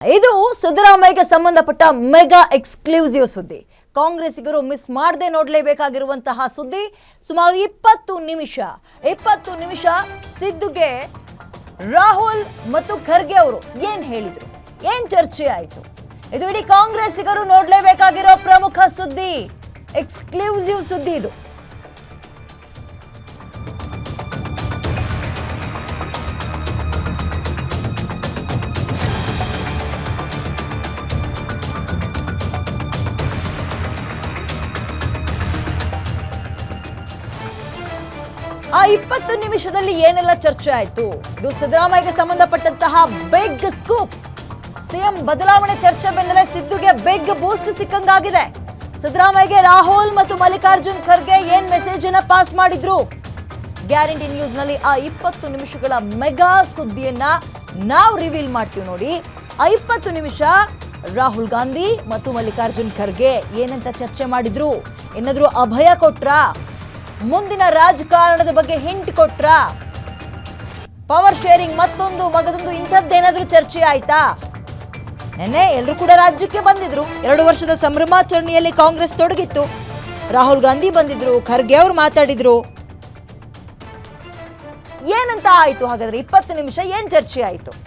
ಇದು ಸಿದ್ದರಾಮಯ್ಯಗೆ ಸಂಬಂಧಪಟ್ಟ mega exclusive ಸುದ್ದಿ. ಕಾಂಗ್ರೆಸ್ಸಿಗರು ಮಿಸ್ ಮಾಡದೆ ನೋಡಲೇಬೇಕಾಗಿರುವಂತಹ ಸುದ್ದಿ. ಸುಮಾರು ಇಪ್ಪತ್ತು ನಿಮಿಷ ಇಪ್ಪತ್ತು ನಿಮಿಷ ಸಿದ್ದುಗೆ ರಾಹುಲ್ ಮತ್ತು ಖರ್ಗೆ ಅವರು ಏನ್ ಹೇಳಿದ್ರು? ಏನ್ ಚರ್ಚೆ ಆಯಿತು? ಇದು ಇಡೀ ಕಾಂಗ್ರೆಸ್ಸಿಗರು ನೋಡಲೇಬೇಕಾಗಿರೋ ಪ್ರಮುಖ ಸುದ್ದಿ. ಎಕ್ಸ್ಕ್ಲೂಸಿವ್ ಸುದ್ದಿ ಇದು. ಆ ಇಪ್ಪತ್ತು ನಿಮಿಷದಲ್ಲಿ ಏನೆಲ್ಲ ಚರ್ಚೆ ಆಯ್ತು? ಇದು ಸಿದ್ದರಾಮಯ್ಯಗೆ ಸಂಬಂಧಪಟ್ಟಂತಹ ಬಿಗ್ ಸ್ಕೂಪ್ ಸಿಎಂ ಬದಲಾವಣೆ ಚರ್ಚೆ ಬೆನ್ನಲ್ಲೇ ಸಿದ್ದುಗೆ ಬಿಗ್ ಬೂಸ್ಟ್ ಸಿಕ್ಕಂಗಾಗಿದೆ. ಸಿದ್ದರಾಮಯ್ಯಗೆ ರಾಹುಲ್ ಮತ್ತು ಮಲ್ಲಿಕಾರ್ಜುನ್ ಖರ್ಗೆ ಏನ್ ಮೆಸೇಜ್ ಅನ್ನ ಪಾಸ್ ಮಾಡಿದ್ರು? ಗ್ಯಾರಂಟಿ ನ್ಯೂಸ್ನಲ್ಲಿ ಆ ಇಪ್ಪತ್ತು ನಿಮಿಷಗಳ ಮೆಗಾ ಸುದ್ದಿಯನ್ನ ನಾವು ರಿವೀಲ್ ಮಾಡ್ತೀವಿ ನೋಡಿ. ಆ ಇಪ್ಪತ್ತು ನಿಮಿಷ ರಾಹುಲ್ ಗಾಂಧಿ ಮತ್ತು ಮಲ್ಲಿಕಾರ್ಜುನ್ ಖರ್ಗೆ ಏನಂತ ಚರ್ಚೆ ಮಾಡಿದ್ರು? ಏನಾದ್ರೂ ಅಭಯ ಕೊಟ್ರಾ? ಮುಂದಿನ ರಾಜಕಾರಣದ ಬಗ್ಗೆ ಹಿಂಟ್ ಕೊಟ್ರ? ಪವರ್ ಶೇರಿಂಗ್ ಮತ್ತೊಂದು ಮಗದೊಂದು ಇಂಥದ್ದೇನಾದ್ರೂ ಚರ್ಚೆ ಆಯ್ತಾ? ನೆನ್ನೆ ಎಲ್ಲರೂ ಕೂಡ ರಾಜ್ಯಕ್ಕೆ ಬಂದಿದ್ರು. ಎರಡು ವರ್ಷದ ಸಂಭ್ರಮಾಚರಣೆಯಲ್ಲಿ ಕಾಂಗ್ರೆಸ್ ತೊಡಗಿತ್ತು. ರಾಹುಲ್ ಗಾಂಧಿ ಬಂದಿದ್ರು, ಖರ್ಗೆ ಅವರು ಮಾತಾಡಿದ್ರು. ಏನಂತ ಆಯ್ತು ಹಾಗಾದ್ರೆ? ಇಪ್ಪತ್ತು ನಿಮಿಷ ಏನ್ ಚರ್ಚೆ ಆಯ್ತು?